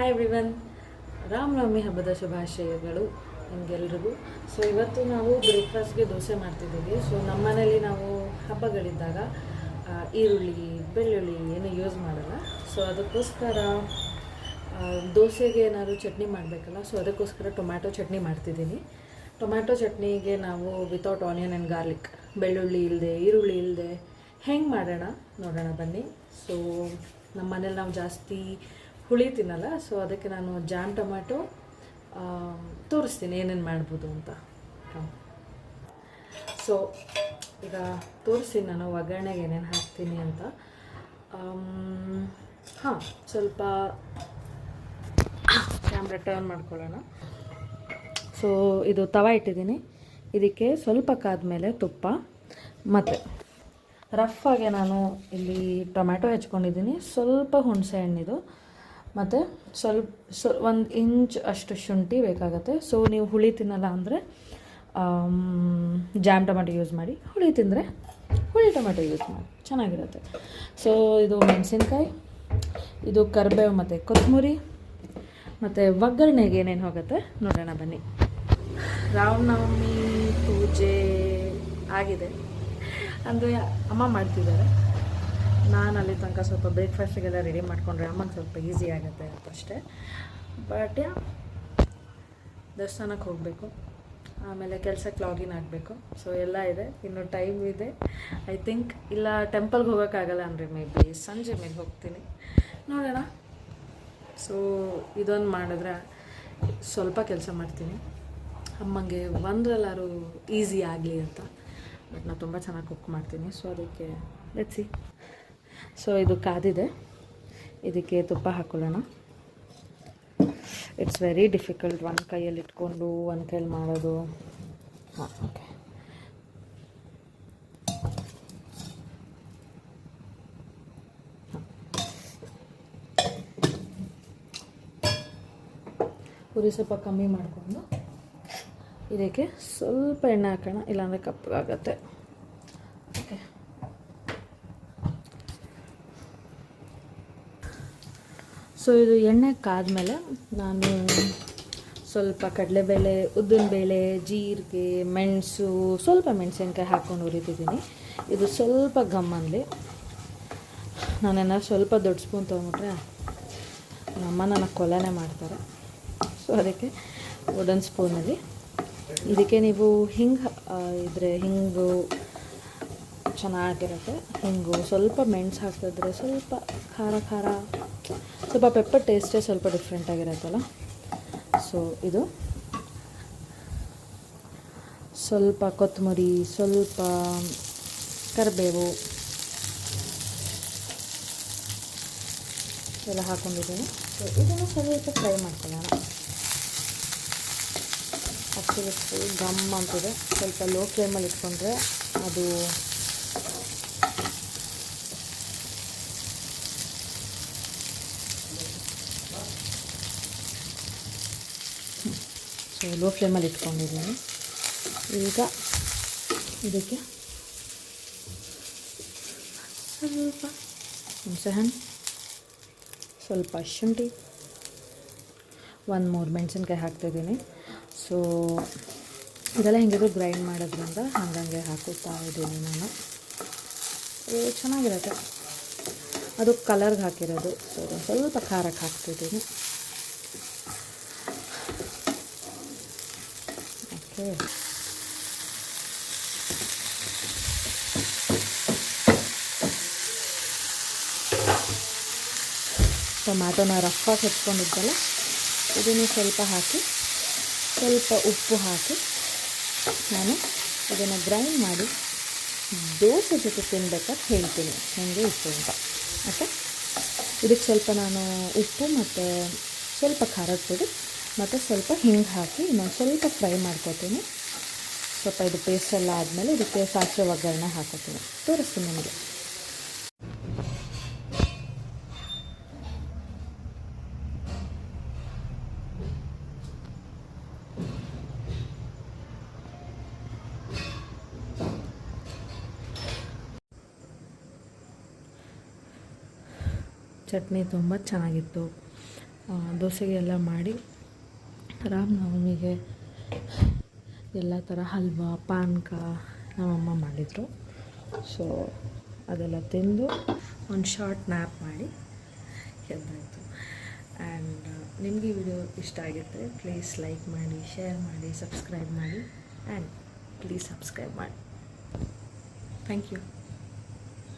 Hi everyone Ramanavami ಹಬ್ಬದ ಶುಭಾಶಯಗಳು ನಿಮಗೆಲ್ರಿಗೂ. So ಇವತ್ತು ನಾವು ಬ್ರೇಕ್ಫಾಸ್ಟ್ಗೆ ದೋಸೆ ಮಾಡ್ತಿದ್ದೀವಿ. ಸೊ ನಮ್ಮ ಮನೇಲಿ ನಾವು ಹಬ್ಬಗಳಿದ್ದಾಗ ಈರುಳ್ಳಿ, ಬೆಳ್ಳುಳ್ಳಿ ಏನು ಯೂಸ್ ಮಾಡಲ್ಲ. ಸೊ ಅದಕ್ಕೋಸ್ಕರ ದೋಸೆಗೆ ಏನಾದ್ರು ಚಟ್ನಿ ಮಾಡಬೇಕಲ್ಲ? ಸೊ ಅದಕ್ಕೋಸ್ಕರ ಟೊಮ್ಯಾಟೊ ಚಟ್ನಿ ಮಾಡ್ತಿದ್ದೀನಿ. ಟೊಮ್ಯಾಟೊ ಚಟ್ನಿಗೆ ನಾವು ವಿತೌಟ್ ಆನಿಯನ್ ಆ್ಯಂಡ್ ಗಾರ್ಲಿಕ್ ಬೆಳ್ಳುಳ್ಳಿ ಇಲ್ಲದೆ ಈರುಳ್ಳಿ ಇಲ್ಲದೆ ಹೆಂಗೆ ಮಾಡೋಣ? ನೋಡೋಣ ಬನ್ನಿ. ಸೊ ನಮ್ಮ ಮನೇಲಿ ನಾವು ಜಾಸ್ತಿ ಹುಳಿ ತಿನ್ನಲ್ಲ ಸೊ ಅದಕ್ಕೆ ನಾನು ಜಾಮ್ ಟೊಮ್ಯಾಟೊ ತೋರಿಸ್ತೀನಿ ಏನೇನು ಮಾಡ್ಬೋದು ಅಂತ. ಸೊ ಈಗ ತೋರಿಸ್ತೀನಿ ನಾನು ಒಗ್ಗರಣೆಗೆ ಏನೇನು ಹಾಕ್ತೀನಿ ಅಂತ. ಹಾಂ, ಸ್ವಲ್ಪ ಕ್ಯಾಮ್ರಾ ಟರ್ನ್ ಮಾಡ್ಕೊಳ್ಳೋಣ. ಸೊ ಇದು ತವ ಇಟ್ಟಿದ್ದೀನಿ. ಇದಕ್ಕೆ ಸ್ವಲ್ಪ ಕಾದ್ಮೇಲೆ ತುಪ್ಪ, ಮತ್ತು ರಫ್ ಆಗಿ ನಾನು ಇಲ್ಲಿ ಟೊಮ್ಯಾಟೊ ಹೆಚ್ಕೊಂಡಿದ್ದೀನಿ. ಸ್ವಲ್ಪ ಹುಣಸೆ ಹಣ್ಣಿದು. ಮತ್ತು ಸ್ವಲ್ಪ ಸೊ ಒಂದು ಇಂಚ್ ಅಷ್ಟು ಶುಂಠಿ ಬೇಕಾಗುತ್ತೆ. ಸೊ ನೀವು ಹುಳಿ ತಿನ್ನಲ್ಲ ಅಂದರೆ ಜಾಮ್ ಟೊಮೆಟೊ ಯೂಸ್ ಮಾಡಿ. ಹುಳಿ ತಿಂದರೆ ಹುಳಿ ಟೊಮೆಟೊ ಯೂಸ್ ಮಾಡಿ. ಚೆನ್ನಾಗಿರುತ್ತೆ. ಸೊ ಇದು ಮೆಣಸಿನ್ಕಾಯಿ, ಇದು ಕರಿಬೇವು ಮತ್ತು ಕೊತ್ತಂಬರಿ ಮತ್ತು ಒಗ್ಗರಣೆಗೆ ಏನೇನು ಹೋಗುತ್ತೆ ನೋಡೋಣ ಬನ್ನಿ. ರಾಮನವಮಿ ಪೂಜೆ ಆಗಿದೆ. ಅಂದರೆ ಅಮ್ಮ ಮಾಡ್ತಿದ್ದಾರೆ. ನಾನು ಅಲ್ಲಿ ತನಕ ಸ್ವಲ್ಪ ಬ್ರೇಕ್ಫಾಸ್ಟಿಗೆಲ್ಲ ರೆಡಿ ಮಾಡಿಕೊಂಡ್ರೆ ಅಮ್ಮನ ಸ್ವಲ್ಪ ಈಸಿ ಆಗುತ್ತೆ ಅಂತ ಅಷ್ಟೇ. ಬಟ್ ಯಾ ದೇವಸ್ಥಾನಕ್ಕೆ ಹೋಗಬೇಕು. ಆಮೇಲೆ ಕೆಲಸಕ್ಕೆ ಲಾಗಿನ್ ಆಗಬೇಕು. ಸೊ ಎಲ್ಲ ಇದೆ. ಇನ್ನು ಟೈಮ್ ಇದೆ. ಐ ಥಿಂಕ್ ಇಲ್ಲ ಟೆಂಪಲ್ಗೆ ಹೋಗೋಕ್ಕಾಗಲ್ಲ ಅಂದರೆ ಮೇ ಬಿ ಸಂಜೆ ಮೇಲೆ ಹೋಗ್ತೀನಿ. ನೋಡೋಣ. ಸೊ ಇದೊಂದು ಮಾಡಿದ್ರೆ ಸ್ವಲ್ಪ ಕೆಲಸ ಮಾಡ್ತೀನಿ. ಅಮ್ಮಂಗೆ ಒಂದ್ರಲ್ಲಾರು ಈಸಿ ಆಗಲಿ ಅಂತ. ಬಟ್ ನಾನು ತುಂಬ ಚೆನ್ನಾಗಿ ಕುಕ್ ಮಾಡ್ತೀನಿ. ಸೊ ಅದಕ್ಕೆ ಲೆಟ್ಸಿ ಸೊ ಇದು ಕಾದಿದೆ. ಇದಕ್ಕೆ ತುಪ್ಪ ಹಾಕೊಳ್ಳೋಣ. ಇಟ್ಸ್ ವೆರಿ ಡಿಫಿಕಲ್ಟ್ ಒಂದು ಕೈಯಲ್ಲಿ ಇಟ್ಕೊಂಡು ಒಂದು ಕೈಯಲ್ಲಿ ಮಾಡೋದು. ಓಕೆ ಉರಿ ಸ್ವಲ್ಪ ಕಮ್ಮಿ ಮಾಡಿಕೊಂಡು, ಇದಕ್ಕೆ ಸ್ವಲ್ಪ ಎಣ್ಣೆ ಹಾಕೋಣ. ಇಲ್ಲಾಂದರೆ ಕಪ್ಪಗಾಗತ್ತೆ ಸೊ ಇದು ಎಣ್ಣೆ ಕಾದ್ಮೇಲೆ ನಾನು ಸ್ವಲ್ಪ ಕಡಲೆಬೇಳೆ, ಉದ್ದಿನಬೇಳೆ, ಜೀರಿಗೆ, ಮೆಣಸು, ಸ್ವಲ್ಪ ಮೆಣಸಿನ್ಕಾಯಿ ಹಾಕ್ಕೊಂಡು ಹುರಿತಿದ್ದೀನಿ. ಇದು ಸ್ವಲ್ಪ ಗಮ್ಮಲ್ಲಿ ನಾನೇನಾದ್ರು ಸ್ವಲ್ಪ ದೊಡ್ಡ ಸ್ಪೂನ್ ತೊಗೊಂಬಿಟ್ರೆ ನಮ್ಮ ನನ್ನ ಕೊಲೆನೇ ಮಾಡ್ತಾರೆ. ಸೊ ಅದಕ್ಕೆ ವುಡನ್ ಸ್ಪೂನಲ್ಲಿ ಇದಕ್ಕೆ ನೀವು ಹಿಂಗೆ ಇದ್ರೆ ಹಿಂಗು ಚೆನ್ನಾಗಿರುತ್ತೆ. ಹಿಂಗು ಸ್ವಲ್ಪ ಮೆಣಸು ಹಾಕಿದ್ರೆ ಸ್ವಲ್ಪ ಖಾರ ಖಾರ ಸ್ವಲ್ಪ ಪೆಪ್ಪರ್ ಟೇಸ್ಟೇ ಸ್ವಲ್ಪ ಡಿಫ್ರೆಂಟ್ ಆಗಿರುತ್ತಲ್ಲ? ಸೊ ಇದು. ಸ್ವಲ್ಪ ಕೊತ್ತಂಬರಿ ಸ್ವಲ್ಪ ಕರಿಬೇವು. ಎಲ್ಲ ಹಾಕೊಂಡಿದ್ದೀನಿ. ಸೊ ಇದನ್ನು ಸ್ವಲ್ಪ ಫ್ರೈ ಮಾಡ್ಕೊಳ್ಳೋಣ ಆ್ಯಕ್ಚುಲಿ ಫುಲ್ ಗಮ್ ಅಂತಿದೆ. ಸ್ವಲ್ಪ ಲೋ ಫ್ಲೇಮಲ್ಲಿ ಇಟ್ಕೊಂಡ್ರೆ ಅದು ಸೊ ಲೋ ಫ್ಲೇಮಲ್ಲಿ ಇಟ್ಕೊಂಡಿದ್ದೀನಿ. ಈಗ ಇದಕ್ಕೆ ಸ್ವಲ್ಪ ಹುಣಸೆಹಣ್ಣು ಸ್ವಲ್ಪ ಶುಂಠಿ ಒಂದು ಮೂರು ಮೆಣಸಿನ್ಕಾಯಿ ಹಾಕ್ತಿದ್ದೀನಿ. ಸೊ, ಇದೆಲ್ಲ ಹೆಂಗಿದ್ರು ಗ್ರೈಂಡ್ ಮಾಡೋದ್ರಿಂದ ಹಂಗಂಗೆ ಹಾಕುತ್ತಾ ಇದ್ದೀನಿ ನಾನು. ಇದು ಚೆನ್ನಾಗಿರುತ್ತೆ. ಅದು ಕಲರ್ಗೆ ಹಾಕಿರೋದು. ಸೊ ಸ್ವಲ್ಪ ಖಾರಕ್ಕೆ ಹಾಕ್ತಿದ್ದೀನಿ. ಓಕೆ ಟೊಮ್ಯಾಟೊನ ರಫಾಗಿ ಹೆಚ್ಕೊಂಡಿದ್ದಲ್ಲ ಇದನ್ನು ಸ್ವಲ್ಪ ಹಾಕಿ, ಸ್ವಲ್ಪ ಉಪ್ಪು ಹಾಕಿ ನಾನು ಇದನ್ನು ಗ್ರೈಂಡ್ ಮಾಡಿ ದೋಸೆ ಜೊತೆ ತಿನ್ಬೇಕಾದ್ರೆ ಹೇಳ್ತೀನಿ. ಹೇಗೆ ಇತ್ತು ಅಂತ. ಓಕೆ ಇದಕ್ಕೆ ಸ್ವಲ್ಪ ನಾನು ಉಪ್ಪು ಮತ್ತು ಸ್ವಲ್ಪ ಖಾರದ ಪುಡಿ ಮತ್ತು ಸ್ವಲ್ಪ ಹಿಂಗೆ ಹಾಕಿ ಇನ್ನೊಂದು ಸ್ವಲ್ಪ ಫ್ರೈ ಮಾಡ್ಕೊತೀನಿ. ಸ್ವಲ್ಪ ಇದು ಪೇಸ್ಟ್ ಎಲ್ಲ ಆದಮೇಲೆ ಇದಕ್ಕೆ ಸಾಸಿವೆ ಒಗ್ಗರಣೆ ಹಾಕೋತೀನಿ. ತೋರಿಸ್ತೀನಿ ನಿಮಗೆ. ಚಟ್ನಿ ತುಂಬ ಚೆನ್ನಾಗಿತ್ತು. ದೋಸೆಗೆಲ್ಲ ಮಾಡಿ ರಾಮನವಮಿಗೆ ಎಲ್ಲ ಥರ ಹಲ್ವಾ, ಪಾನಕ ನಮ್ಮಮ್ಮ ಮಾಡಿದರು. ಸೊ ಅದೆಲ್ಲ ತಿಂದು ಒಂದು ಶಾರ್ಟ್ ನ್ಯಾಪ್ ಮಾಡಿ ಎದ್ದಾಯಿತು ಆ್ಯಂಡ್ ನಿಮಗೆ ಈ ವಿಡಿಯೋ ಇಷ್ಟ ಆಗಿದ್ದರೆ ಪ್ಲೀಸ್ ಲೈಕ್ ಮಾಡಿ ಶೇರ್ ಮಾಡಿ ಸಬ್ಸ್ಕ್ರೈಬ್ ಮಾಡಿ. ಆ್ಯಂಡ್ ಪ್ಲೀಸ್ ಸಬ್ಸ್ಕ್ರೈಬ್ ಮಾಡಿ. Thank you